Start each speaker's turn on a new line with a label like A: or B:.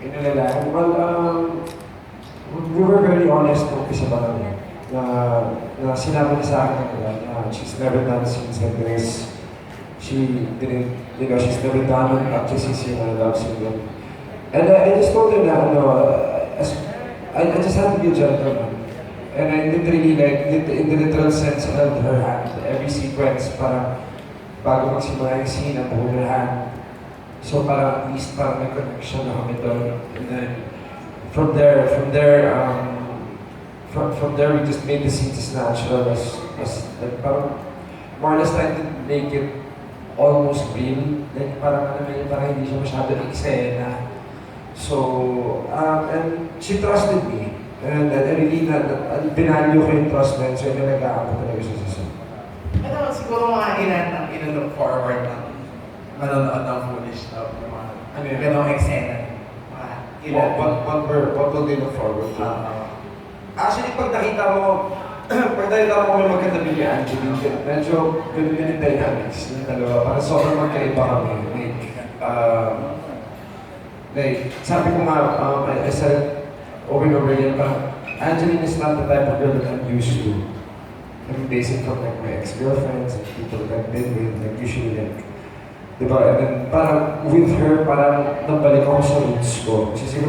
A: Inalalaan? Well, um, we were very honest umpisa pa lang na, na sinabi niya sa akin na, na she's never done scenes like this. She didn't, you know, she's never done an actress scene na love scene. And uh, I just told her na, ano, as, I, I just had to be a gentleman. And I literally, like, lit, in the literal sense, held her hand. Every sequence, para bago magsimula yung scene, ang hold her hand. So para at least parang may connection na kami doon. And then from there, from there, um, from, from there we just made the scenes as natural as, as like parang more or less trying to make it almost real. Like parang ano yun, parang hindi siya masyado eksena. So, um, and she trusted me. And, and I really, na, na, binalyo ko yung trust na yun. So, yun yung nag-aampo talaga siya sa set.
B: Ano, siguro mga ilan ang ina-look forward ng manonood ng Foolish Love, yung mga
A: Ano yun?
B: ganong eksena. Mga ilan.
A: What, what, what, were- what will they look forward to?
B: Ah,
A: Actually, pag nakita mo, pag nakita mo kami magkatabi ni Angeline, medyo ganun din yung dynamics ng dalawa. Parang sobrang magkaiba kami. Like, um, like, sabi ko nga, um, I, I said over and over again, parang Angeline is not the type of girl that I'm used to. I'm basing from like my ex-girlfriends and people that I've been with, like usually like, Diba? And then parang with her, parang nabalik ako sa roots ko. Kasi siguro